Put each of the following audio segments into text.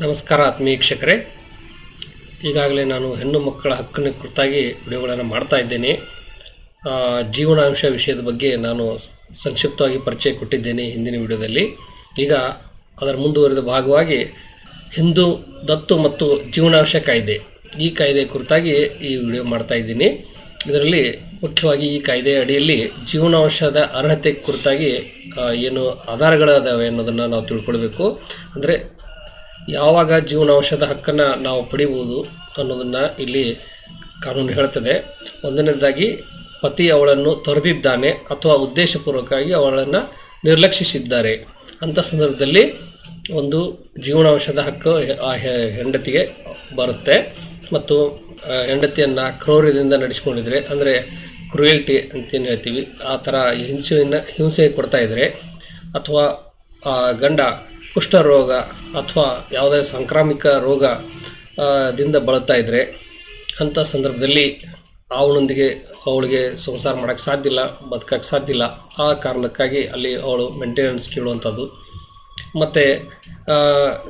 ನಮಸ್ಕಾರ ಆತ್ಮೀಯ ವೀಕ್ಷಕರೇ. ಈಗಾಗಲೇ ನಾನು ಹೆಣ್ಣು ಮಕ್ಕಳ ಹಕ್ಕಿನ ಕುರಿತಾಗಿ ವಿಡಿಯೋಗಳನ್ನು ಮಾಡ್ತಾ ಇದ್ದೇನೆ. ಜೀವನಾಂಶ ವಿಷಯದ ಬಗ್ಗೆ ನಾನು ಸಂಕ್ಷಿಪ್ತವಾಗಿ ಪರಿಚಯ ಕೊಟ್ಟಿದ್ದೇನೆ ಹಿಂದಿನ ವಿಡಿಯೋದಲ್ಲಿ. ಈಗ ಅದರ ಮುಂದುವರಿದ ಭಾಗವಾಗಿ ಹಿಂದೂ ದತ್ತು ಮತ್ತು ಜೀವನಾಂಶ ಕಾಯ್ದೆ, ಈ ಕಾಯ್ದೆ ಕುರಿತಾಗಿ ಈ ವಿಡಿಯೋ ಮಾಡ್ತಾ ಇದ್ದೀನಿ. ಇದರಲ್ಲಿ ಮುಖ್ಯವಾಗಿ ಈ ಕಾಯ್ದೆಯ ಅಡಿಯಲ್ಲಿ ಜೀವನಾಂಶದ ಅರ್ಹತೆ ಕುರಿತಾಗಿ ಏನು ಆಧಾರಗಳದಾವೆ ಅನ್ನೋದನ್ನು ನಾವು ತಿಳ್ಕೊಳ್ಬೇಕು. ಅಂದರೆ ಯಾವಾಗ ಜೀವನಾಂಶದ ಹಕ್ಕನ್ನು ನಾವು ಪಡಿಬೋದು ಅನ್ನೋದನ್ನು ಇಲ್ಲಿ ಕಾನೂನು ಹೇಳ್ತದೆ. ಒಂದನೇದಾಗಿ, ಪತಿ ಅವಳನ್ನು ತೊರೆದಿದ್ದಾನೆ ಅಥವಾ ಉದ್ದೇಶಪೂರ್ವಕವಾಗಿ ಅವಳನ್ನು ನಿರ್ಲಕ್ಷಿಸಿದ್ದಾರೆ. ಅಂಥ ಸಂದರ್ಭದಲ್ಲಿ ಒಂದು ಜೀವನಾಂಶದ ಹಕ್ಕು ಆ ಹೆಂಡತಿಗೆ ಬರುತ್ತೆ. ಮತ್ತು ಹೆಂಡತಿಯನ್ನು ಕ್ರೌರ್ಯದಿಂದ ನಡೆಸ್ಕೊಂಡಿದ್ರೆ, ಅಂದರೆ ಕ್ರುಯಲ್ಟಿ ಅಂತೇನು ಹೇಳ್ತೀವಿ, ಆ ಥರ ಹಿಂಸೆಯನ್ನು, ಹಿಂಸೆ ಕೊಡ್ತಾ ಇದ್ದರೆ ಅಥವಾ ಗಂಡ ಕುಷ್ಠರೋಗ ಅಥವಾ ಯಾವುದೇ ಸಾಂಕ್ರಾಮಿಕ ರೋಗ ದಿಂದ ಬಳಲ್ತಾ ಇದ್ದರೆ ಅಂಥ ಸಂದರ್ಭದಲ್ಲಿ ಅವಳೊಂದಿಗೆ ಅವಳಿಗೆ ಸಂಸಾರ ಮಾಡೋಕ್ಕೆ ಸಾಧ್ಯ ಇಲ್ಲ ಬದುಕಕ್ಕೆ ಸಾಧ್ಯ ಇಲ್ಲ. ಆ ಕಾರಣಕ್ಕಾಗಿ ಅಲ್ಲಿ ಅವಳು ಮೇಂಟೆನೆನ್ಸ್ ಕೇಳುವಂಥದ್ದು. ಮತ್ತು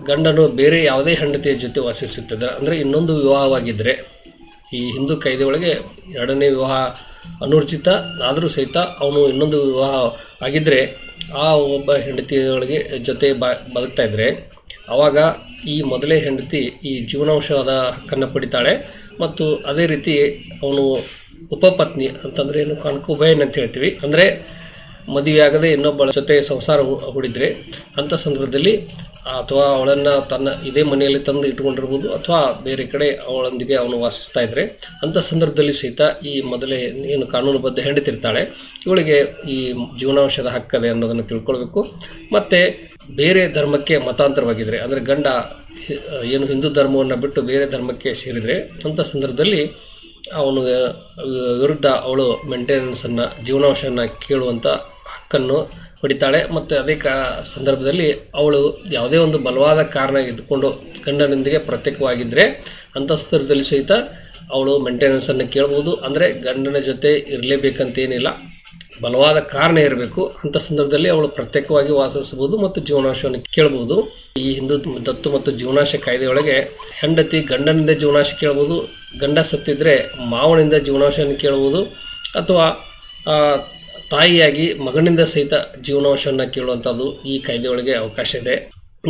ಗಂಡನು ಬೇರೆ ಯಾವುದೇ ಹೆಂಡತಿಯ ಜೊತೆ ವಾಸಿಸುತ್ತಿದ್ದ, ಅಂದರೆ ಇನ್ನೊಂದು ವಿವಾಹವಾಗಿದ್ದರೆ ಈ ಹಿಂದೂ ಕಾಯ್ದೆ ಒಳಗೆ ಎರಡನೇ ವಿವಾಹ ಅನೂರ್ಜಿತ, ಆದರೂ ಸಹಿತ ಅವನು ಇನ್ನೊಂದು ವಿವಾಹ ಆಗಿದ್ದರೆ ಆ ಒಬ್ಬ ಹೆಂಡತಿಯೊಳಗೆ ಜೊತೆ ಬ, ಬದುಕ್ತಾ ಇದ್ದರೆ ಆವಾಗ ಈ ಮೊದಲೇ ಹೆಂಡತಿ ಈ ಜೀವನಾಂಶವಾದ ಹಕ್ಕನ್ನು ಪಡಿತಾಳೆ ಮತ್ತು ಅದೇ ರೀತಿ ಅವನು ಉಪಪತ್ನಿ ಅಂತಂದ್ರೆ ಏನು ಕಾನ್ಕುಬೈನ್ ಅಂತ ಹೇಳ್ತೀವಿ. ಅಂದರೆ ಮದುವೆಯಾಗದೆ ಇನ್ನೊಬ್ಬಳ ಜೊತೆ ಸಂಸಾರ ಹೂಡಿದರೆ ಅಂಥ ಸಂದರ್ಭದಲ್ಲಿ ಅಥವಾ ಅವಳನ್ನು ತನ್ನ ಇದೇ ಮನೆಯಲ್ಲಿ ತಂದು ಇಟ್ಕೊಂಡಿರ್ಬೋದು ಅಥವಾ ಬೇರೆ ಕಡೆ ಅವಳೊಂದಿಗೆ ಅವನು ವಾಸಿಸ್ತಾ ಇದ್ರೆ ಅಂಥ ಸಂದರ್ಭದಲ್ಲಿ ಸಹಿತ ಈ ಮೊದಲೇ ಏನು ಕಾನೂನುಬದ್ಧ ಹೆಂಡತಿರ್ತಾಳೆ. ಇವಳಿಗೆ ಈ ಜೀವನಾಂಶದ ಹಕ್ಕದೆ ಅನ್ನೋದನ್ನು ತಿಳ್ಕೊಳ್ಬೇಕು. ಮತ್ತು ಬೇರೆ ಧರ್ಮಕ್ಕೆ ಮತಾಂತರವಾಗಿದ್ರೆ, ಅಂದ್ರೆ ಗಂಡ ಏನು ಹಿಂದೂ ಧರ್ಮವನ್ನು ಬಿಟ್ಟು ಬೇರೆ ಧರ್ಮಕ್ಕೆ ಸೇರಿದರೆ ಅಂಥ ಸಂದರ್ಭದಲ್ಲಿ ಅವನು ವಿರುದ್ಧ ಅವಳು ಮೇಂಟೆನೆನ್ಸನ್ನು ಜೀವನಾಂಶವನ್ನು ಕೇಳುವಂಥ ಹಕ್ಕನ್ನು ಪಡಿತಾಳೆ ಮತ್ತು ಅದೇ ಕಾ ಸಂದರ್ಭದಲ್ಲಿ ಅವಳು ಯಾವುದೇ ಒಂದು ಬಲವಾದ ಕಾರಣ ಇದ್ದುಕೊಂಡು ಗಂಡನೊಂದಿಗೆ ಪ್ರತ್ಯೇಕವಾಗಿದ್ದರೆ ಅಂಥ ಸಂದರ್ಭದಲ್ಲಿ ಸಹಿತ ಅವಳು ಮೇಂಟೆನೆನ್ಸನ್ನು ಕೇಳ್ಬೋದು. ಅಂದರೆ ಗಂಡನ ಜೊತೆ ಇರಲೇಬೇಕಂತೇನಿಲ್ಲ ಬಲವಾದ ಕಾರಣ ಇರಬೇಕು. ಅಂಥ ಸಂದರ್ಭದಲ್ಲಿ ಅವಳು ಪ್ರತ್ಯೇಕವಾಗಿ ವಾಸಿಸಬಹುದು ಮತ್ತು ಜೀವನಾಶವನ್ನು ಕೇಳಬಹುದು ಈ ಹಿಂದೂ ದತ್ತು ಮತ್ತು ಜೀವನಾಶ ಕಾಯ್ದೆಯೊಳಗೆ ಹೆಂಡತಿ ಗಂಡನಿಂದ ಜೀವನಾಶ ಕೇಳಬಹುದು ಗಂಡ ಸತ್ತಿದ್ರೆ ಮಾವನಿಂದ ಜೀವನಾಶವನ್ನು ಕೇಳಬಹುದು ಅಥವಾ ತಾಯಿಯಾಗಿ ಮಗನಿಂದ ಸಹಿತ ಜೀವನಾಂಶವನ್ನು ಕೇಳುವಂಥದ್ದು ಈ ಕಾಯ್ದೆಯೊಳಗೆ ಅವಕಾಶ ಇದೆ.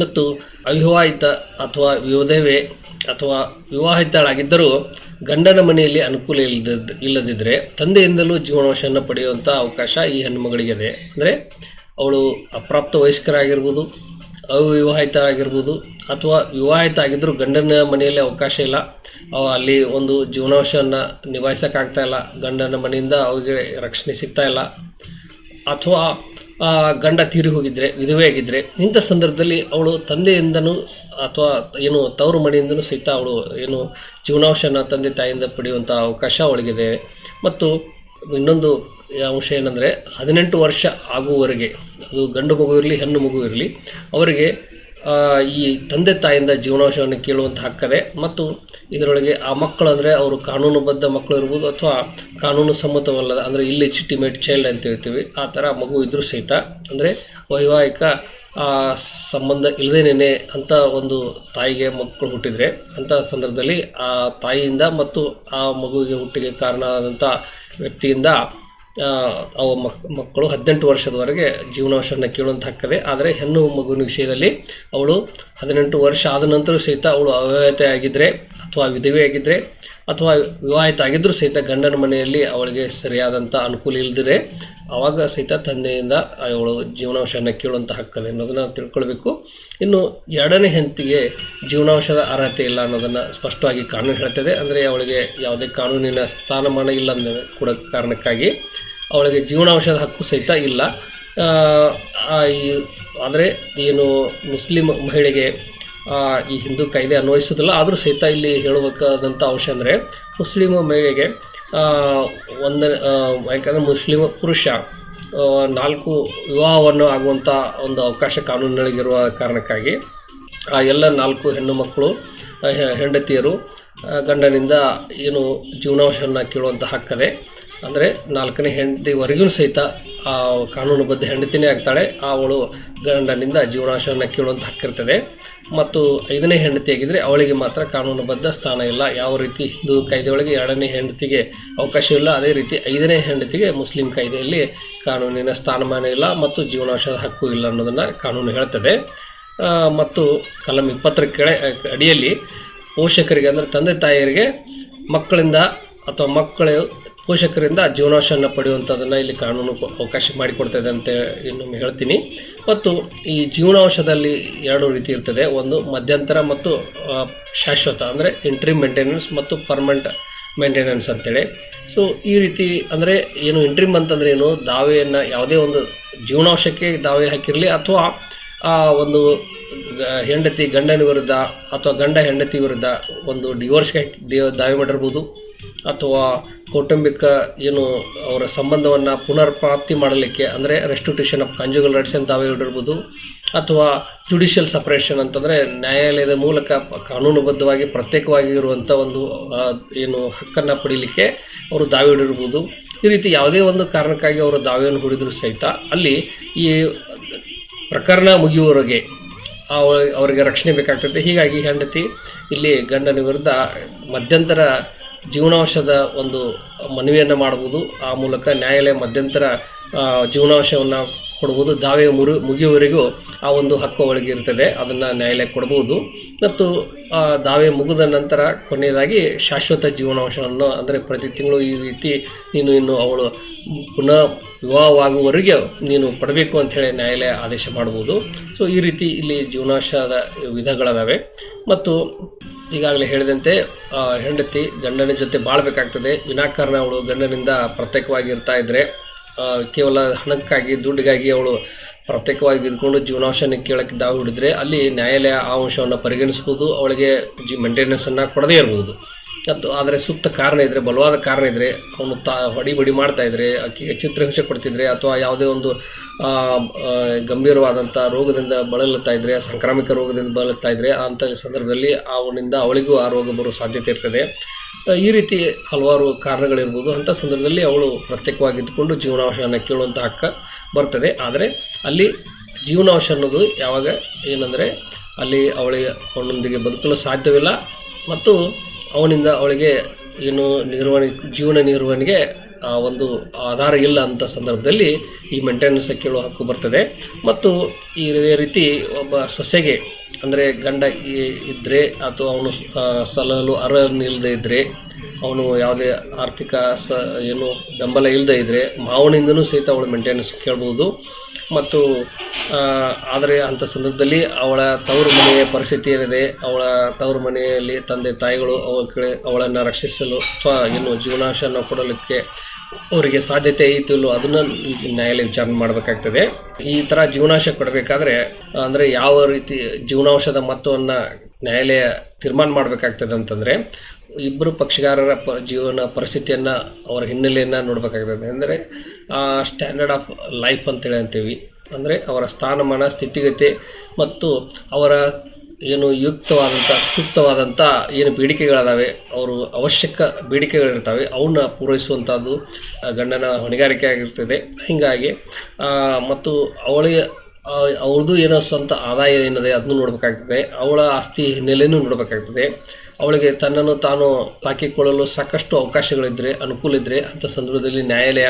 ಮತ್ತು ಅವಿವಾಹಿತ ಅಥವಾ ವಿಧವೆ ಅಥವಾ ವಿವಾಹಿತಳಾಗಿದ್ದರೂ ಗಂಡನ ಮನೆಯಲ್ಲಿ ಅನುಕೂಲ ಇಲ್ಲದ ಇಲ್ಲದಿದ್ದರೆ ತಂದೆಯಿಂದಲೂ ಜೀವನಾಂಶವನ್ನು ಪಡೆಯುವಂಥ ಅವಕಾಶ ಈ ಹೆಣ್ಣುಮಗಳಿಗೆ ಇದೆ ಅಂದರೆ ಅವಳು ಅಪ್ರಾಪ್ತ ವಯಸ್ಕರಾಗಿರ್ಬೋದು, ಅವಿವಾಹಿತರಾಗಿರ್ಬೋದು ಅಥವಾ ವಿವಾಹಿತ ಆಗಿದ್ದರೂ ಗಂಡನ ಮನೆಯಲ್ಲಿ ಅವಕಾಶ ಇಲ್ಲ. ಅಲ್ಲಿ ಒಂದು ಜೀವನಾಂಶವನ್ನು ನಿಭಾಯಿಸೋಕ್ಕಾಗ್ತಾ ಇಲ್ಲ. ಗಂಡನ ಮನೆಯಿಂದ ಅವರಿಗೆ ರಕ್ಷಣೆ ಸಿಗ್ತಾ ಇಲ್ಲ. ಅಥವಾ ಗಂಡ ತೀರಿ ಹೋಗಿದ್ರೆ, ವಿಧವೆ ಆಗಿದ್ರೆ, ಇಂಥ ಸಂದರ್ಭದಲ್ಲಿ ಅವಳು ತಂದೆಯಿಂದನೂ ಅಥವಾ ಏನು ತವರು ಮನೆಯಿಂದನೂ ಸಹಿತ ಅವಳು ಏನು ಜೀವನಾಂಶನ ತಂದೆ ತಾಯಿಯಿಂದ ಪಡೆಯುವಂಥ ಅವಕಾಶ ಅವಳಿಗಿದೆ. ಮತ್ತು ಇನ್ನೊಂದು ಅಂಶ ಏನಂದರೆ, ಹದಿನೆಂಟು ವರ್ಷ ಆಗುವವರೆಗೆ, ಅದು ಗಂಡು ಮಗು ಇರಲಿ, ಹೆಣ್ಣು ಮಗು ಇರಲಿ, ಅವರಿಗೆ ಈ ತಂದೆ ತಾಯಿಯಿಂದ ಜೀವನಾಂಶವನ್ನು ಕೇಳುವಂಥ ಹಕ್ಕದೆ ಮತ್ತು ಇದರೊಳಗೆ ಆ ಮಕ್ಕಳು ಅಂದರೆ ಅವರು ಕಾನೂನುಬದ್ಧ ಮಕ್ಕಳು ಇರ್ಬೋದು ಅಥವಾ ಕಾನೂನು ಸಮ್ಮತವಲ್ಲದ, ಅಂದರೆ ಇಲ್ಲಿಜಿಟಿಮೇಟ್ ಚೈಲ್ಡ್ ಅಂತ ಹೇಳ್ತೀವಿ, ಆ ಥರ ಮಗು ಇದ್ರೂ ಸಹಿತ, ಅಂದರೆ ವೈವಾಹಿಕ ಸಂಬಂಧ ಇಲ್ಲದೇನೆ ಅಂತ ಒಂದು ತಾಯಿಗೆ ಮಕ್ಕಳು ಹುಟ್ಟಿದರೆ ಅಂಥ ಸಂದರ್ಭದಲ್ಲಿ ಆ ತಾಯಿಯಿಂದ ಮತ್ತು ಆ ಮಗುವಿಗೆ ಹುಟ್ಟಿಗೆ ಕಾರಣ ಆದಂಥ ವ್ಯಕ್ತಿಯಿಂದ ಅವ ಮಕ್, ಮಕ್ಕಳು ಹದಿನೆಂಟು ವರ್ಷದವರೆಗೆ ಜೀವನಾಂಶವನ್ನು ಕೇಳುವಂಥ ಹಕ್ಕದೆ ಆದರೆ ಹೆಣ್ಣು ಮಗುವಿನ ವಿಷಯದಲ್ಲಿ ಅವಳು ಹದಿನೆಂಟು ವರ್ಷ ಆದ ನಂತರ ಸಹಿತ ಅವಳು ಅವಿವಾಹಿತ ಆಗಿದ್ದರೆ ಅಥವಾ ವಿಧವೆ ಆಗಿದ್ದರೆ ಅಥವಾ ವಿವಾಹಿತ ಆಗಿದ್ದರೂ ಸಹಿತ ಗಂಡನ ಮನೆಯಲ್ಲಿ ಅವಳಿಗೆ ಸರಿಯಾದಂಥ ಅನುಕೂಲ ಇಲ್ಲದಿದ್ರೆ ಆವಾಗ ಸಹಿತ ತಂದೆಯಿಂದ ಅವಳು ಜೀವನಾಂಶವನ್ನು ಕೇಳುವಂಥ ಹಕ್ಕಲ್ಲ ಅನ್ನೋದನ್ನು ತಿಳ್ಕೊಳ್ಬೇಕು. ಇನ್ನು ಎರಡನೇ ಹೆಂತಿಗೆ ಜೀವನಾಂಶದ ಅರ್ಹತೆ ಇಲ್ಲ ಅನ್ನೋದನ್ನು ಸ್ಪಷ್ಟವಾಗಿ ಕಾನೂನು ಹೇಳ್ತದೆ. ಅಂದರೆ ಅವಳಿಗೆ ಯಾವುದೇ ಕಾನೂನಿನ ಸ್ಥಾನಮಾನ ಇಲ್ಲ ಅನ್ನೋ ಕೂಡ ಕಾರಣಕ್ಕಾಗಿ ಅವಳಿಗೆ ಜೀವನಾಂಶದ ಹಕ್ಕು ಸಹಿತ ಇಲ್ಲ. ಈ ಆದರೆ ಏನು ಮುಸ್ಲಿಂ ಮಹಿಳೆಗೆ ಈ ಹಿಂದೂ ಕಾಯ್ದೆ ಅನ್ವಯಿಸೋದಿಲ್ಲ ಆದರೂ ಸಹಿತ ಇಲ್ಲಿ ಹೇಳಬೇಕಾದಂಥ ಅಂಶ ಅಂದರೆ ಮುಸ್ಲಿಮ ಮಹಿಳೆಗೆ ಒಂದ ಯಾಕಂದರೆ ಮುಸ್ಲಿಮ ಪುರುಷ ನಾಲ್ಕು ವಿವಾಹವನ್ನು ಆಗುವಂಥ ಒಂದು ಅವಕಾಶ ಕಾನೂನಿನೊಳಗಿರುವ ಕಾರಣಕ್ಕಾಗಿ, ಆ, ಎಲ್ಲ ನಾಲ್ಕು ಹೆಣ್ಣು ಮಕ್ಕಳು ಹೆಂಡತಿಯರು ಗಂಡನಿಂದ ಏನು ಜೀವನಾಂಶವನ್ನು ಕೇಳುವಂಥ ಹಕ್ಕದೆ ಅಂದರೆ ನಾಲ್ಕನೇ ಹೆಂಡತಿವರೆಗೂ ಸಹಿತ ಆ ಕಾನೂನುಬದ್ಧ ಹೆಂಡತಿನೇ ಆಗ್ತಾಳೆ, ಅವಳು ಗಂಡನಿಂದ ಜೀವನಾಶವನ್ನು ಕೇಳುವಂತ ಹಕ್ಕಿರ್ತದೆ ಮತ್ತು ಐದನೇ ಹೆಂಡತಿ ಆಗಿದ್ರೆ ಅವಳಿಗೆ ಮಾತ್ರ ಕಾನೂನುಬದ್ಧ ಸ್ಥಾನ ಇಲ್ಲ. ಯಾವ ರೀತಿ ಹಿಂದೂ ಕಾಯ್ದೆಯೊಳಗೆ ಎರಡನೇ ಹೆಂಡತಿಗೆ ಅವಕಾಶ ಇಲ್ಲ, ಅದೇ ರೀತಿ ಐದನೇ ಹೆಂಡತಿಗೆ ಮುಸ್ಲಿಂ ಕಾಯ್ದೆಯಲ್ಲಿ ಕಾನೂನಿನ ಸ್ಥಾನಮಾನ ಇಲ್ಲ ಮತ್ತು ಜೀವನಾಶದ ಹಕ್ಕು ಇಲ್ಲ ಅನ್ನೋದನ್ನು ಕಾನೂನು ಹೇಳ್ತದೆ. ಮತ್ತು ಕಲಂ ಇಪ್ಪತ್ತರ ಕೆಳ, ಅಡಿಯಲ್ಲಿ ಪೋಷಕರಿಗೆ ಅಂದರೆ ತಂದೆ ತಾಯಿಯರಿಗೆ ಮಕ್ಕಳಿಂದ ಅಥವಾ ಮಕ್ಕಳು ಪೋಷಕರಿಂದ ಜೀವನಾಂಶವನ್ನು ಪಡೆಯುವಂಥದ್ದನ್ನು ಇಲ್ಲಿ ಕಾನೂನು ಅವಕಾಶ ಮಾಡಿಕೊಡ್ತದೆ ಅಂತ ಇನ್ನೊಮ್ಮೆ ಹೇಳ್ತೀನಿ. ಮತ್ತು ಈ ಜೀವನಾಂಶದಲ್ಲಿ ಎರಡು ರೀತಿ ಇರ್ತದೆ. ಒಂದು ಮಧ್ಯಂತರ ಮತ್ತು ಶಾಶ್ವತ ಅಂದರೆ ಇಂಟ್ರಿ ಮೇಂಟೆನೆನ್ಸ್ ಮತ್ತು ಪರ್ಮನೆಂಟ್ ಮೇಂಟೆನೆನ್ಸ್ ಅಂತೇಳಿ. ಸೊ ಈ ರೀತಿ ಅಂದರೆ ಏನು ಇಂಟ್ರಿಮ್ ಅಂತಂದ್ರೆ ಏನು, ದಾವೆಯನ್ನು ಯಾವುದೇ ಒಂದು ಜೀವನಾಂಶಕ್ಕೆ ದಾವೆ ಹಾಕಿರಲಿ ಅಥವಾ, ಆ, ಒಂದು ಹೆಂಡತಿ ಗಂಡನ ವಿರುದ್ಧ ಅಥವಾ ಗಂಡ ಹೆಂಡತಿ ವಿರುದ್ಧ ಒಂದು ಡಿವೋರ್ಸ್ಗೆ ದಾವೆ ಮಾಡಿರ್ಬೋದು. ಅಥವಾ ಕೌಟುಂಬಿಕ ಏನು ಅವರ ಸಂಬಂಧವನ್ನು ಪುನರ್ಪ್ರಾಪ್ತಿ ಮಾಡಲಿಕ್ಕೆ, ಅಂದರೆ ರೆಸ್ಟಿಟ್ಯೂಷನ್ ಆಫ್ ಕಂಜುಗಲ್ ರೈಟ್ಸ್ ಅಂತ ದಾವೆ ಇಡಿರ್ಬೋದು ಅಥವಾ ಜುಡಿಷಿಯಲ್ ಸಪ್ರೇಷನ್ ಅಂತಂದರೆ ನ್ಯಾಯಾಲಯದ ಮೂಲಕ ಕಾನೂನುಬದ್ಧವಾಗಿ ಪ್ರತ್ಯೇಕವಾಗಿ ಇರುವಂಥ ಒಂದು ಏನು ಹಕ್ಕನ್ನು ಪಡೀಲಿಕ್ಕೆ ಅವರು ದಾವೆ ಇಡಿರ್ಬೋದು ಈ ರೀತಿ ಯಾವುದೇ ಒಂದು ಕಾರಣಕ್ಕಾಗಿ ಅವರು ದಾವೆಯನ್ನು ಹೂಡಿದರೂ ಸಹಿತ ಅಲ್ಲಿ ಈ ಪ್ರಕರಣ ಮುಗಿಯುವವರೆಗೆ ಅವ- ಅವರಿಗೆ ರಕ್ಷಣೆ ಬೇಕಾಗ್ತದೆ. ಹೀಗಾಗಿ ಹೆಂಡತಿ ಇಲ್ಲಿ ಗಂಡನ ವಿರುದ್ಧ ಮಧ್ಯಂತರ ಜೀವನಾಂಶದ ಒಂದು ಮನವಿಯನ್ನು ಮಾಡಬಹುದು ಆ ಮೂಲಕ ನ್ಯಾಯಾಲಯ ಮಧ್ಯಂತರ ಜೀವನಾಂಶವನ್ನು ಕೊಡ್ಬೋದು. ದಾವೆ ಮುರು, ಮುಗಿಯುವವರೆಗೂ ಆ ಒಂದು ಹಕ್ಕು ಅವಳಿಗೆ ಇರ್ತದೆ. ಅದನ್ನು ನ್ಯಾಯಾಲಯ ಕೊಡ್ಬೋದು. ಮತ್ತು ದಾವೆ ಮುಗಿದ ನಂತರ ಕೊನೆಯದಾಗಿ ಶಾಶ್ವತ ಜೀವನಾಂಶವನ್ನು, ಅಂದರೆ ಪ್ರತಿ ತಿಂಗಳು ಈ ರೀತಿ ನೀನು ಇನ್ನು ಅವಳು ಪುನಃ ವಿವಾಹವಾಗುವವರೆಗೆ ನೀನು ಕೊಡಬೇಕು ಅಂಥೇಳಿ ನ್ಯಾಯಾಲಯ ಆದೇಶ ಮಾಡ್ಬೋದು. ಸೊ ಈ ರೀತಿ ಇಲ್ಲಿ ಜೀವನಾಂಶದ ವಿಧಗಳದಾವೆ. ಮತ್ತು ಈಗಾಗಲೇ ಹೇಳಿದಂತೆ ಹೆಂಡತಿ ಗಂಡನ ಜೊತೆ ಬಾಳ್ಬೇಕಾಗ್ತದೆ. ವಿನಾಕಾರಣ ಅವಳು ಗಂಡನಿಂದ ಪ್ರತ್ಯೇಕವಾಗಿ ಇರ್ತಾ ಇದ್ರೆ ಕೇವಲ ಹಣಕ್ಕಾಗಿ, ದುಡ್ಡಿಗಾಗಿ ಅವಳು ಪ್ರತ್ಯೇಕವಾಗಿ ಇದ್ಕೊಂಡು ಜೀವನಾಂಶನ ಕೇಳಕ್ಕೆ ದಾವು ಹಿಡಿದ್ರೆ ಅಲ್ಲಿ ನ್ಯಾಯಾಲಯ ಆ ಅಂಶವನ್ನು ಪರಿಗಣಿಸ್ಬೋದು ಅವಳಿಗೆ ಜಿ ಮೇಂಟೆನೆನ್ಸ್ ಅನ್ನ ಕೊಡದೇ ಇರ್ಬೋದು. ಮತ್ತು ಆದರೆ ಸೂಕ್ತ ಕಾರಣ ಇದ್ರೆ, ಬಲವಾದ ಕಾರಣ ಇದ್ರೆ, ಅವನು ತಾ ಹೊಡಿ ಬಡಿ ಮಾಡ್ತಾ ಇದ್ರೆ, ಆಕೆಗೆ ಚಿತ್ರಹಿಂಸೆ ಕೊಡ್ತಿದ್ರೆ, ಅಥವಾ ಯಾವುದೇ ಒಂದು ಗಂಭೀರವಾದಂಥ ರೋಗದಿಂದ ಬಳಲುತ್ತಾ ಇದ್ರೆ, ಸಾಂಕ್ರಾಮಿಕ ರೋಗದಿಂದ ಬಳಲುತ್ತಾ ಇದ್ರೆ ಅಂಥ ಸಂದರ್ಭದಲ್ಲಿ ಅವನಿಂದ ಅವಳಿಗೂ ಆ ರೋಗ ಬರೋ ಸಾಧ್ಯತೆ ಇರ್ತದೆ. ಈ ರೀತಿ ಹಲವಾರು ಕಾರಣಗಳಿರ್ಬೋದು. ಅಂಥ ಸಂದರ್ಭದಲ್ಲಿ ಅವಳು ಪ್ರತ್ಯೇಕವಾಗಿದ್ದುಕೊಂಡು ಜೀವನಾಂಶವನ್ನು ಕೇಳುವಂಥ ಹಕ್ಕ ಬರ್ತದೆ. ಆದರೆ ಅಲ್ಲಿ ಜೀವನಾಂಶ ಅನ್ನೋದು ಯಾವಾಗ ಏನಂದರೆ, ಅಲ್ಲಿ ಅವಳಿಗೆ ಅವನೊಂದಿಗೆ ಬದುಕಲು ಸಾಧ್ಯವಿಲ್ಲ. ಮತ್ತು ಅವನಿಂದ ಅವಳಿಗೆ ಏನು ನಿರ್ವಹಣೆ, ಜೀವನ ನಿರ್ವಹಣೆಗೆ, ಆ ಒಂದು ಆಧಾರ ಇಲ್ಲ ಅಂತ ಸಂದರ್ಭದಲ್ಲಿ ಈ ಮೆಂಟೆನೆನ್ಸ್ ಕೇಳುವ ಹಕ್ಕು ಬರ್ತದೆ. ಮತ್ತು ಈ ರೀತಿ ಒಬ್ಬ ಸೊಸೆಗೆ, ಅಂದರೆ ಗಂಡ ಇದ್ದರೆ ಅಥವಾ ಅವನು ಸಲಲು ಅರ್ಹನಿಲ್ಲದೆ ಇದ್ದರೆ ಅವನು ಯಾವುದೇ ಆರ್ಥಿಕ ಸ, ಏನು ಬೆಂಬಲ ಇಲ್ಲದೆ ಇದ್ದರೆ ಮಾವನಿಂದನೂ ಸಹಿತ ಅವಳು ಮೆಂಟೆನೆನ್ಸ್ ಕೇಳ್ಬೋದು. ಮತ್ತು ಆದರೆ ಅಂಥ ಸಂದರ್ಭದಲ್ಲಿ ಅವಳ ತವರು ಮನೆಯ ಪರಿಸ್ಥಿತಿ ಏನಿದೆ, ಅವಳ ತವರು ಮನೆಯಲ್ಲಿ ತಂದೆ ತಾಯಿಗಳು ಅವಳ ಕಡೆ ಅವಳನ್ನು ರಕ್ಷಿಸಲು ಅಥವಾ ಏನು ಜೀವನಾಂಶನ ಕೊಡಲಿಕ್ಕೆ ಅವರಿಗೆ ಸಾಧ್ಯತೆ ಐತಿ ಇಲ್ಲೋ ಅದನ್ನ ನ್ಯಾಯಾಲಯ ವಿಚಾರಣೆ ಮಾಡಬೇಕಾಗ್ತದೆ. ಈ ತರ ಜೀವನಾಶ ಕೊಡಬೇಕಾದ್ರೆ, ಅಂದ್ರೆ ಯಾವ ರೀತಿ ಜೀವನಾಂಶದ ಮೊತ್ತವನ್ನ ನ್ಯಾಯಾಲಯ ತೀರ್ಮಾನ ಮಾಡಬೇಕಾಗ್ತದೆ ಅಂತಂದ್ರೆ ಇಬ್ಬರು ಪಕ್ಷಗಾರರ ಪ, ಜೀವನ ಪರಿಸ್ಥಿತಿಯನ್ನ ಅವರ ಹಿನ್ನೆಲೆಯನ್ನು ನೋಡಬೇಕಾಗ್ತದೆ. ಅಂದರೆ ಸ್ಟ್ಯಾಂಡರ್ಡ್ ಆಫ್ ಲೈಫ್ ಅಂತೇಳಿ ಅಂತೀವಿ. ಅಂದರೆ ಅವರ ಸ್ಥಾನಮಾನ, ಸ್ಥಿತಿಗತಿ ಮತ್ತು ಅವರ ಏನು ಯುಕ್ತವಾದಂಥ ಸೂಕ್ತವಾದಂಥ ಏನು ಬೇಡಿಕೆಗಳಿದಾವೆ, ಅವರು ಅವಶ್ಯಕ ಬೇಡಿಕೆಗಳಿರ್ತವೆ ಅವನ್ನ ಪೂರೈಸುವಂಥದ್ದು ಗಂಡನ ಹೊಣೆಗಾರಿಕೆ ಆಗಿರ್ತದೆ. ಹೀಗಾಗಿ ಮತ್ತು ಅವಳಿಗೆ ಅವ್ರದ್ದು ಏನೋ ಸ್ವಂತ ಆದಾಯ ಏನಿದೆ ಅದನ್ನು ನೋಡಬೇಕಾಗ್ತದೆ, ಅವಳ ಆಸ್ತಿ ನೆಲೆಯೂ ನೋಡಬೇಕಾಗ್ತದೆ. ಅವಳಿಗೆ ತನ್ನನ್ನು ತಾನು ಹಾಕಿಕೊಳ್ಳಲು ಸಾಕಷ್ಟು ಅವಕಾಶಗಳಿದ್ದರೆ ಅನುಕೂಲ ಇದ್ದರೆ ಅಂಥ ಸಂದರ್ಭದಲ್ಲಿ ನ್ಯಾಯಾಲಯ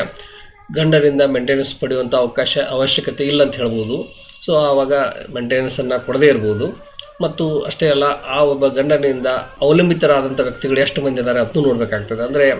ಗಂಡನಿಂದ ಮೇಂಟೆನೆನ್ಸ್ ಪಡೆಯುವಂಥ ಅವಕಾಶ, ಅವಶ್ಯಕತೆ ಇಲ್ಲ ಅಂತ ಹೇಳ್ಬೋದು. ಸೊ ಆವಾಗ ಮೇಂಟೆನೆನ್ಸನ್ನು ಕೊಡದೇ ಇರ್ಬೋದು. ಮತ್ತು ಅಷ್ಟೇ ಅಲ್ಲ, ಆ ಒಬ್ಬ ಗಂಡನಿಂದ ಅವಲಂಬಿತರಾದಂಥ ವ್ಯಕ್ತಿಗಳು ಎಷ್ಟು ಮಂದಿ ಇದ್ದಾರೆ ಅದನ್ನು ನೋಡಬೇಕಾಗ್ತದೆ. ಅಂದರೆ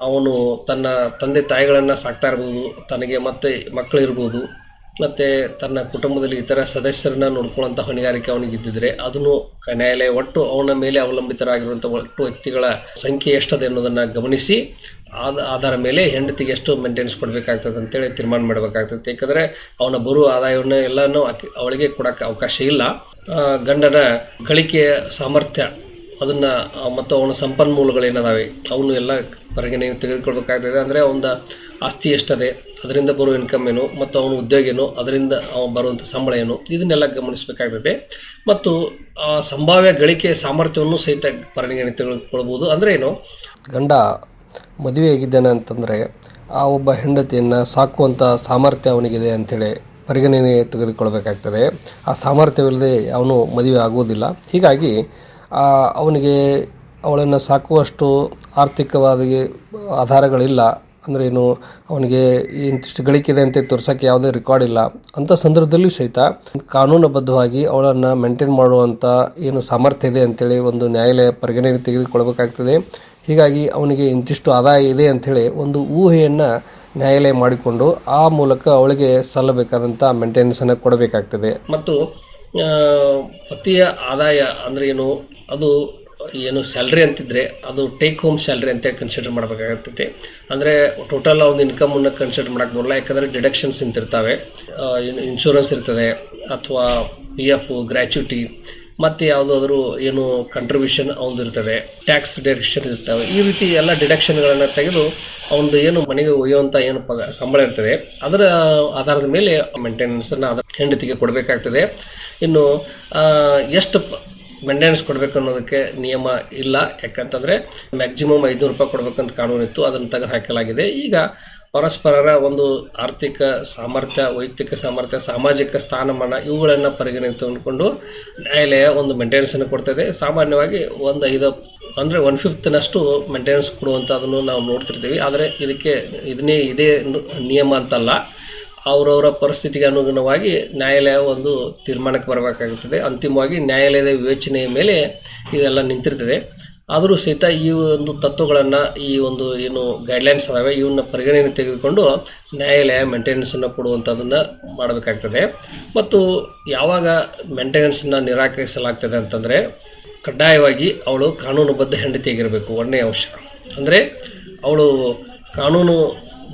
ಅವನು ತನ್ನ ತಂದೆ ತಾಯಿಗಳನ್ನು ಸಾಕ್ತಾ ಇರ್ಬೋದು, ತನಗೆ ಮತ್ತೆ ಮಕ್ಕಳು ಇರ್ಬೋದು. ಮತ್ತು ತನ್ನ ಕುಟುಂಬದಲ್ಲಿ ಇತರ ಸದಸ್ಯರನ್ನ ನೋಡ್ಕೊಳ್ಳೋಂಥ ಹೊಣೆಗಾರಿಕೆ ಅವನಿಗೆ ಇದ್ದಿದ್ರೆ ಅದನ್ನು ನ್ಯಾಯಾಲಯ ಒಟ್ಟು ಅವನ ಮೇಲೆ ಅವಲಂಬಿತರಾಗಿರುವಂಥ ಒಟ್ಟು ವ್ಯಕ್ತಿಗಳ ಸಂಖ್ಯೆ ಎಷ್ಟದೆ ಅನ್ನೋದನ್ನು ಗಮನಿಸಿ, ಆದ, ಆಧಾರ ಮೇಲೆ ಹೆಂಡತಿಗೆ ಎಷ್ಟು ಮೇಂಟೆನ್ಸ್ ಕೊಡಬೇಕಾಗ್ತದೆ ಅಂತೇಳಿ ತೀರ್ಮಾನ ಮಾಡಬೇಕಾಗ್ತದೆ. ಏಕೆಂದರೆ ಅವನ ಬರುವ ಆದಾಯವನ್ನು ಎಲ್ಲನೂ ಅವಳಿಗೆ ಕೊಡೋಕ್ಕೆ ಅವಕಾಶ ಇಲ್ಲ. ಗಂಡನ ಗಳಿಕೆಯ ಸಾಮರ್ಥ್ಯ ಅದನ್ನು ಮತ್ತು ಅವನ ಸಂಪನ್ಮೂಲಗಳು ಏನದಾವೆ, ಅವನು ಎಲ್ಲ ಪರಿಗಣನೆ ತೆಗೆದುಕೊಳ್ಬೇಕಾಗ್ತದೆ. ಅಂದರೆ ಅವನ ಆಸ್ತಿ ಎಷ್ಟದೆ, ಅದರಿಂದ ಬರೋ ಇನ್ಕಮ್ ಏನು, ಮತ್ತು ಅವನ ಉದ್ಯೋಗ ಏನು, ಅದರಿಂದ ಅವನು ಬರುವಂಥ ಸಂಬಳ ಏನು, ಇದನ್ನೆಲ್ಲ ಗಮನಿಸಬೇಕಾಗ್ತದೆ. ಮತ್ತು, ಆ, ಸಂಭಾವ್ಯ ಗಳಿಕೆ ಸಾಮರ್ಥ್ಯವನ್ನು ಸಹಿತ ಪರಿಗಣನೆ ತೆಗೆದುಕೊಳ್ಬೋದು. ಅಂದರೆ ಏನು? ಗಂಡ ಮದುವೆಯಾಗಿದ್ದಾನೆ ಅಂತಂದರೆ, ಆ ಒಬ್ಬ ಹೆಂಡತಿಯನ್ನು ಸಾಕುವಂಥ ಸಾಮರ್ಥ್ಯ ಅವನಿಗಿದೆ ಅಂಥೇಳಿ ಪರಿಗಣನೆ ತೆಗೆದುಕೊಳ್ಬೇಕಾಗ್ತದೆ. ಆ ಸಾಮರ್ಥ್ಯವಿಲ್ಲದೆ ಅವನು ಮದುವೆ ಆಗುವುದಿಲ್ಲ. ಹೀಗಾಗಿ ಅವನಿಗೆ ಅವಳನ್ನು ಸಾಕುವಷ್ಟು ಆರ್ಥಿಕವಾಗಿ ಆಧಾರಗಳಿಲ್ಲ. ಅಂದರೆ ಏನು, ಅವನಿಗೆ ಇಂತಿಷ್ಟು ಗಳಿಕಿದೆ ಅಂತ ತೋರ್ಸೋಕ್ಕೆ ಯಾವುದೇ ರೆಕಾರ್ಡ್ ಇಲ್ಲ. ಅಂಥ ಸಂದರ್ಭದಲ್ಲೂ ಸಹಿತ ಕಾನೂನುಬದ್ಧವಾಗಿ ಅವಳನ್ನು ಮೇಂಟೈನ್ ಮಾಡುವಂಥ ಏನು ಸಾಮರ್ಥ್ಯ ಇದೆ ಅಂತೇಳಿ ಒಂದು ನ್ಯಾಯಾಲಯ ಪರಿಗಣನೆ ತೆಗೆದುಕೊಳ್ಬೇಕಾಗ್ತದೆ ಹೀಗಾಗಿ ಅವನಿಗೆ ಇಂತಿಷ್ಟು ಆದಾಯ ಇದೆ ಅಂಥೇಳಿ ಒಂದು ಊಹೆಯನ್ನು ನ್ಯಾಯಾಲಯ ಮಾಡಿಕೊಂಡು ಆ ಮೂಲಕ ಅವಳಿಗೆ ಸಲ್ಲಬೇಕಾದಂಥ ಮೇಂಟೆನೆನ್ಸನ್ನು ಕೊಡಬೇಕಾಗ್ತದೆ. ಮತ್ತು ಪತಿಯ ಆದಾಯ ಅಂದರೆ ಏನು? ಅದು ಏನು ಸ್ಯಾಲ್ರಿ ಅಂತಿದ್ರೆ ಅದು ಟೇಕ್ ಹೋಮ್ ಸ್ಯಾಲ್ರಿ ಅಂತ ಕನ್ಸಿಡರ್ ಮಾಡಬೇಕಾಗತ್ತೆ ಅಂದರೆ ಟೋಟಲ್ ಅವ್ನ ಇನ್ಕಮನ್ನು ಕನ್ಸಿಡರ್ ಮಾಡೋಕ್ಕೆ ಬರಲ್ಲ ಯಾಕಂದರೆ ಡಿಡಕ್ಷನ್ಸ್ ಇಂತಿರ್ತವೆ. ಇನ್ಶೂರೆನ್ಸ್ ಇರ್ತದೆ, ಅಥವಾ ಪಿ ಎಫ್ ಗ್ರ್ಯಾಚ್ಯುಟಿ ಮತ್ತು ಯಾವುದಾದ್ರೂ ಏನು ಕಂಟ್ರಿಬ್ಯೂಷನ್ ಅವನದು ಇರ್ತದೆ ಟ್ಯಾಕ್ಸ್ ಡಿಡಕ್ಷನ್ ಇರ್ತವೆ, ಈ ರೀತಿ ಎಲ್ಲ ಡಿಡಕ್ಷನ್ಗಳನ್ನು ತೆಗೆದು ಅವನದು ಏನು ಮನೆಗೆ ಒಯ್ಯುವಂಥ ಏನು ಸಂಬಳ ಇರ್ತದೆ, ಅದರ ಆಧಾರದ ಮೇಲೆ ಮೇಂಟೆನೆನ್ಸನ್ನು ಅದರ ಹೆಂಡತಿಗೆ ಕೊಡಬೇಕಾಗ್ತದೆ. ಇನ್ನು ಎಷ್ಟು ಮೇಂಟೆನೆನ್ಸ್ ಕೊಡಬೇಕು ಅನ್ನೋದಕ್ಕೆ ನಿಯಮ ಇಲ್ಲ. ಯಾಕಂತಂದರೆ ಮ್ಯಾಕ್ಸಿಮಮ್ ಐದುನೂರು ರೂಪಾಯಿ ಕೊಡಬೇಕಂತ ಕಾನೂನಿತ್ತು, ಅದನ್ನು ತೆಗೆದು ಹಾಕಲಾಗಿದೆ. ಈಗ ಪರಸ್ಪರರ ಒಂದು ಆರ್ಥಿಕ ಸಾಮರ್ಥ್ಯ, ವೈಯಕ್ತಿಕ ಸಾಮರ್ಥ್ಯ, ಸಾಮಾಜಿಕ ಸ್ಥಾನಮಾನ ಇವುಗಳನ್ನು ಪರಿಗಣಿತ ತೆಗೆದುಕೊಂಡು ನ್ಯಾಯಾಲಯ ಒಂದು ಮೇಂಟೆನೆನ್ಸನ್ನು ಕೊಡ್ತದೆ ಸಾಮಾನ್ಯವಾಗಿ ಒಂದು ಐದು, ಅಂದರೆ ಒನ್ ಫಿಫ್ತ್ನಷ್ಟು ಮೇಂಟೆನೆನ್ಸ್ ಕೊಡುವಂಥದ್ದನ್ನು ನಾವು ನೋಡ್ತಿರ್ತೀವಿ. ಆದರೆ ಇದಕ್ಕೆ ಇದನ್ನೇ ಇದೇ ನಿಯಮ ಅಂತಲ್ಲ. ಅವರವರ ಪರಿಸ್ಥಿತಿಗೆ ಅನುಗುಣವಾಗಿ ನ್ಯಾಯಾಲಯ ಒಂದು ತೀರ್ಮಾನಕ್ಕೆ ಬರಬೇಕಾಗುತ್ತದೆ. ಅಂತಿಮವಾಗಿ ನ್ಯಾಯಾಲಯದ ವಿವೇಚನೆಯ ಮೇಲೆ ಇದೆಲ್ಲ ನಿಂತಿರ್ತದೆ. ಆದರೂ ಸಹಿತ ಈ ಒಂದು ತತ್ವಗಳನ್ನು, ಈ ಒಂದು ಏನು ಗೈಡ್ಲೈನ್ಸ್ ಅದಾವೆ ಇವನ್ನ ಪರಿಗಣನೆ ತೆಗೆದುಕೊಂಡು ನ್ಯಾಯಾಲಯ ಮೇಂಟೆನೆನ್ಸನ್ನು ಕೊಡುವಂಥದ್ದನ್ನು ಮಾಡಬೇಕಾಗ್ತದೆ. ಮತ್ತು ಯಾವಾಗ ಮೇಂಟೆನೆನ್ಸನ್ನು ನಿರಾಕರಿಸಲಾಗ್ತದೆ ಅಂತಂದರೆ, ಕಡ್ಡಾಯವಾಗಿ ಅವಳು ಕಾನೂನುಬದ್ಧ ಹೆಂಡತಿಯಾಗಿರಬೇಕು, ಒಂದನೇ ಅಂಶ. ಅಂದರೆ, ಅವಳು ಕಾನೂನು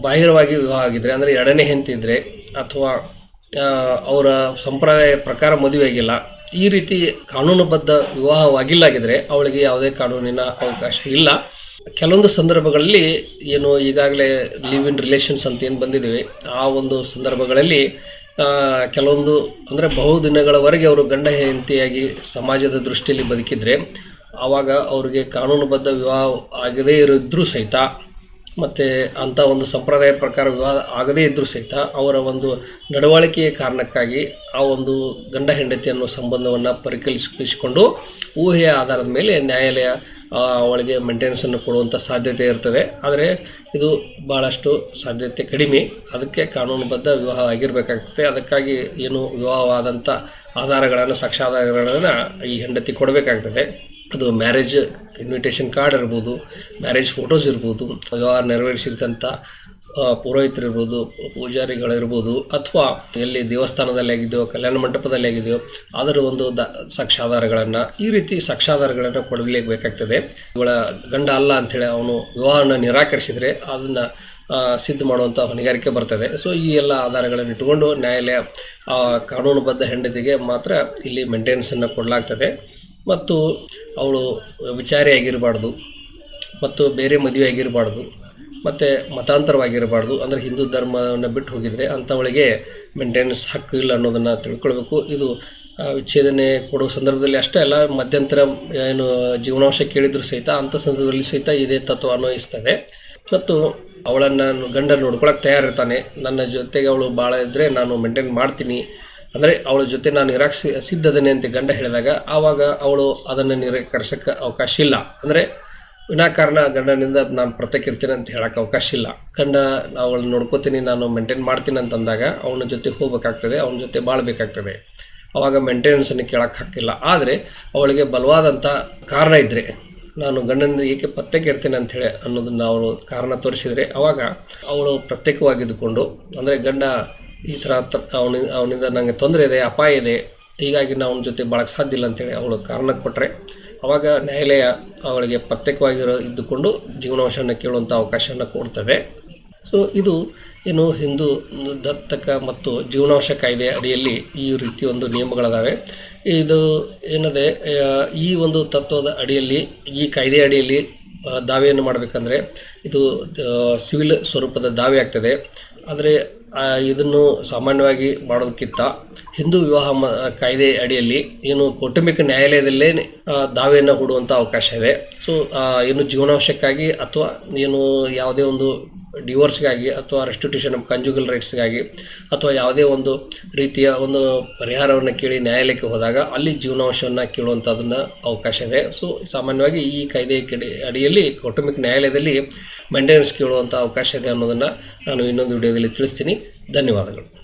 ಬಾಹಿರವಾಗಿ ವಿವಾಹ ಆಗಿದ್ದರೆ ಅಂದರೆ ಎರಡನೇ ಹೆಂಡತಿ ಇದ್ದರೆ ಅಥವಾ ಅವರ ಸಂಪ್ರದಾಯ ಪ್ರಕಾರ ಮದುವೆ ಆಗಿಲ್ಲ ಈ ರೀತಿ ಕಾನೂನುಬದ್ಧ ವಿವಾಹವಾಗಿಲ್ಲಾಗಿದ್ರೆ ಅವಳಿಗೆ ಯಾವುದೇ ಕಾನೂನಿನ ಅವಕಾಶ ಇಲ್ಲ. ಕೆಲವೊಂದು ಸಂದರ್ಭಗಳಲ್ಲಿ ಏನು ಈಗಾಗಲೇ ಲಿವ್ ಇನ್ ರಿಲೇಷನ್ಸ್ ಅಂತ ಏನು ಬಂದಿದ್ದೀವಿ ಆ ಒಂದು ಸಂದರ್ಭಗಳಲ್ಲಿ ಕೆಲವೊಂದು ಅಂದರೆ ಬಹುದಿನಗಳವರೆಗೆ ಅವರು ಗಂಡ ಹೆಂಡತಿಯಾಗಿ ಸಮಾಜದ ದೃಷ್ಟಿಯಲ್ಲಿ ಬದುಕಿದ್ರೆ, ಆವಾಗ ಅವರಿಗೆ ಕಾನೂನುಬದ್ಧ ವಿವಾಹ ಆಗದೇ ಇರಿದ್ರೂ ಸಹಿತ ಮತ್ತು ಅಂಥ ಒಂದು ಸಂಪ್ರದಾಯ ಪ್ರಕಾರ ವಿವಾಹ ಆಗದೇ ಇದ್ದರೂ ಸಹಿತ ಅವರ ಒಂದು ನಡವಳಿಕೆಯ ಕಾರಣಕ್ಕಾಗಿ ಆ ಒಂದು ಗಂಡ ಹೆಂಡತಿ ಅನ್ನೋ ಸಂಬಂಧವನ್ನು ಪರಿಕಲ್ಪಿಸಿಕೊಂಡು ಊಹೆಯ ಆಧಾರದ ಮೇಲೆ ನ್ಯಾಯಾಲಯ ಅವಳಿಗೆ ಮೇಂಟೆನೆನ್ಸನ್ನು ಕೊಡುವಂಥ ಸಾಧ್ಯತೆ ಇರ್ತದೆ. ಆದರೆ ಇದು ಭಾಳಷ್ಟು ಸಾಧ್ಯತೆ ಕಡಿಮೆ. ಅದಕ್ಕೆ ಕಾನೂನುಬದ್ಧ ವಿವಾಹ ಆಗಿರಬೇಕಾಗ್ತದೆ. ಅದಕ್ಕಾಗಿ ಏನು ವಿವಾಹವಾದಂಥ ಆಧಾರಗಳನ್ನು, ಸಾಕ್ಷ್ಯಾಧಾರಗಳನ್ನು ಈ ಹೆಂಡತಿ ಕೊಡಬೇಕಾಗ್ತದೆ. ಅದು ಮ್ಯಾರೇಜ್ ಇನ್ವಿಟೇಷನ್ ಕಾರ್ಡ್ ಇರ್ಬೋದು ಮ್ಯಾರೇಜ್ ಫೋಟೋಸ್ ಇರ್ಬೋದು ವಿವಾಹ ನೆರವೇರಿಸಿದಂಥ ಪುರೋಹಿತರಿರ್ಬೋದು ಪೂಜಾರಿಗಳಿರ್ಬೋದು ಅಥವಾ ಎಲ್ಲಿ ದೇವಸ್ಥಾನದಲ್ಲಿ ಆಗಿದೆಯೋ, ಕಲ್ಯಾಣ ಮಂಟಪದಲ್ಲಿ ಆಗಿದೆಯೋ ಅದರ ಒಂದು ದ ಸಾಕ್ಷಾಧಾರಗಳನ್ನು ಈ ರೀತಿ ಸಾಕ್ಷ್ಯಾಧಾರಗಳನ್ನು ಕೊಡಲೇಬೇಕಾಗ್ತದೆ. ಇವಳ ಗಂಡ ಅಲ್ಲ ಅಂಥೇಳಿ ಅವನು ವಿವಾಹನ ನಿರಾಕರಿಸಿದರೆ ಅದನ್ನು ಸಿದ್ಧ ಮಾಡುವಂಥ ಹೊಣೆಗಾರಿಕೆ ಬರ್ತದೆ. ಸೊ ಈ ಎಲ್ಲ ಆಧಾರಗಳನ್ನು ಇಟ್ಟುಕೊಂಡು ನ್ಯಾಯಾಲಯ ಕಾನೂನುಬದ್ಧ ಹೆಂಡತಿಗೆ ಮಾತ್ರ ಇಲ್ಲಿ ಮೇಂಟೆನೆನ್ಸನ್ನು ಕೊಡಲಾಗ್ತದೆ. ಮತ್ತು ಅವಳು ವಿಚಾರಿಯಾಗಿರಬಾರ್ದು ಮತ್ತು ಬೇರೆ ಮದುವೆ ಆಗಿರಬಾರ್ದು ಮತ್ತು ಮತಾಂತರವಾಗಿರಬಾರ್ದು. ಅಂದರೆ ಹಿಂದೂ ಧರ್ಮವನ್ನು ಬಿಟ್ಟು ಹೋಗಿದರೆ ಅಂಥವಳಿಗೆ ಮೇಂಟೆನೆನ್ಸ್ ಹಕ್ಕು ಇಲ್ಲ ಅನ್ನೋದನ್ನು ತಿಳ್ಕೊಳ್ಬೇಕು. ಇದು ವಿಚ್ಛೇದನೆ ಕೊಡುವ ಸಂದರ್ಭದಲ್ಲಿ ಅಷ್ಟೇ ಅಲ್ಲ, ಮಧ್ಯಂತರ ಏನು, ಜೀವನಾಂಶ ಕೇಳಿದ್ರು ಸಹಿತ ಅಂಥ ಸಂದರ್ಭದಲ್ಲಿ ಸಹಿತ ಇದೇ ತತ್ವ ಅನ್ವಯಿಸ್ತದೆ ಮತ್ತು ಅವಳನ್ನು ಗಂಡ ನೋಡ್ಕೊಳಕ್ಕೆ ತಯಾರಿರ್ತಾನೆ. ನನ್ನ ಜೊತೆಗೆ ಅವಳು ಭಾಳ ಇದ್ದರೆ ನಾನು ಮೇಂಟೈನ್ ಮಾಡ್ತೀನಿ. ಅಂದರೆ ಅವಳ ಜೊತೆ ನಾನು ನಿರಾಕ್ಷಿ ಸಿದ್ಧದನೆ ಅಂತ ಗಂಡ ಹೇಳಿದಾಗ ಆವಾಗ ಅವಳು ಅದನ್ನು ನಿರಾಕರಿಸಕ್ಕೆ ಅವಕಾಶ ಇಲ್ಲ. ಅಂದರೆ ವಿನಾಕಾರಣ ಗಂಡನಿಂದ ನಾನು ಪ್ರತ್ಯೇಕ ಇರ್ತೀನಿ ಅಂತ ಹೇಳಕ್ಕೆ ಅವಕಾಶ ಇಲ್ಲ. ಗಂಡ ಅವಳನ್ನ ನೋಡ್ಕೋತೀನಿ, ನಾನು ಮೇಂಟೈನ್ ಮಾಡ್ತೀನಿ ಅಂತಂದಾಗ ಅವನ ಜೊತೆ ಹೋಗ್ಬೇಕಾಗ್ತದೆ ಅವನ ಜೊತೆ ಬಾಳ್ಬೇಕಾಗ್ತದೆ. ಅವಾಗ ಮೇಂಟೆನೆನ್ಸನ್ನು ಕೇಳಕ್ಕೆ ಹಾಕಿಲ್ಲ ಆದರೆ ಅವಳಿಗೆ ಬಲವಾದಂಥ ಕಾರಣ ಇದ್ದರೆ ನಾನು ಗಂಡನಿಂದ ಏಕೆ ಪ್ರತ್ಯೇಕ ಇರ್ತೇನೆ ಅಂಥೇಳಿ ಅನ್ನೋದನ್ನು ಅವಳು ಕಾರಣ ತೋರಿಸಿದರೆ, ಅವಾಗ ಅವಳು ಪ್ರತ್ಯೇಕವಾಗಿದ್ದುಕೊಂಡು, ಅಂದರೆ ಗಂಡ ಈ ಥರ ಅವನಿ, ಅವನಿಂದ ನನಗೆ ತೊಂದರೆ ಇದೆ, ಅಪಾಯ ಇದೆ. ಹೀಗಾಗಿ ನಾವು ಅವನ ಜೊತೆ ಬಾಳಕ್ಕೆ ಸಾಧ್ಯ ಇಲ್ಲ ಅಂತೇಳಿ ಅವಳು ಕಾರಣ ಕೊಟ್ಟರೆ ಅವಾಗ ನ್ಯಾಯಾಲಯ ಅವಳಿಗೆ ಪ್ರತ್ಯೇಕವಾಗಿರೋ ಇದ್ದುಕೊಂಡು ಜೀವನಾಂಶವನ್ನು ಕೇಳುವಂಥ ಅವಕಾಶವನ್ನು ಕೊಡ್ತದೆ ಸೊ ಇದು ಏನು ಹಿಂದೂ ದತ್ತಕ ಮತ್ತು ಜೀವನಾಂಶ ಕಾಯ್ದೆ ಅಡಿಯಲ್ಲಿ ಈ ರೀತಿ ಒಂದು ನಿಯಮಗಳಿದ್ದಾವೆ ಇದು ಏನದೆ ಈ ಒಂದು ತತ್ವದ ಅಡಿಯಲ್ಲಿ, ಈ ಕಾಯ್ದೆ ಅಡಿಯಲ್ಲಿ ದಾವೆಯನ್ನು ಮಾಡಬೇಕಂದ್ರೆ ಇದು ಸಿವಿಲ್ ಸ್ವರೂಪದ ದಾವೆ ಆಗ್ತದೆ. ಆದರೆ ಇದನ್ನು ಸಾಮಾನ್ಯವಾಗಿ ಮಾಡೋದಕ್ಕಿಂತ ಹಿಂದೂ ವಿವಾಹ ಮ- ಕಾಯ್ದೆ ಅಡಿಯಲ್ಲಿ ಏನು ಕೌಟುಂಬಿಕ ನ್ಯಾಯಾಲಯದಲ್ಲೇ ದಾವೆಯನ್ನು ಹೂಡುವಂಥ ಅವಕಾಶ ಇದೆ. ಸೊ ಏನು ಜೀವನಾಂಶಕ್ಕಾಗಿ ಅಥವಾ ಏನು ಯಾವುದೇ ಒಂದು ಡಿವೋರ್ಸ್ಗಾಗಿ ಅಥವಾ ರೆಸ್ಟಿಟ್ಯೂಷನ್ ಕಂಜುಗಲ್ ರೈಟ್ಸ್ಗಾಗಿ ಅಥವಾ ಯಾವುದೇ ಒಂದು ರೀತಿಯ ಒಂದು ಪರಿಹಾರವನ್ನು ಕೇಳಿ ನ್ಯಾಯಾಲಯಕ್ಕೆ ಹೋದಾಗ ಅಲ್ಲಿ ಜೀವನಾಂಶವನ್ನು ಕೇಳುವಂಥದ್ದನ್ನು ಅವಕಾಶ ಇದೆ. ಸೊ ಸಾಮಾನ್ಯವಾಗಿ ಈ ಕಾಯ್ದೆ ಅಡಿಯಲ್ಲಿ ಕೌಟುಂಬಿಕ ನ್ಯಾಯಾಲಯದಲ್ಲಿ ಮೆಂಟೆನೆನ್ಸ್ ಕೇಳುವಂಥ ಅವಕಾಶ ಇದೆ ಅನ್ನೋದನ್ನು ನಾನು ಇನ್ನೊಂದು ವಿಡಿಯೋದಲ್ಲಿ ತಿಳಿಸ್ತೀನಿ. ಧನ್ಯವಾದಗಳು.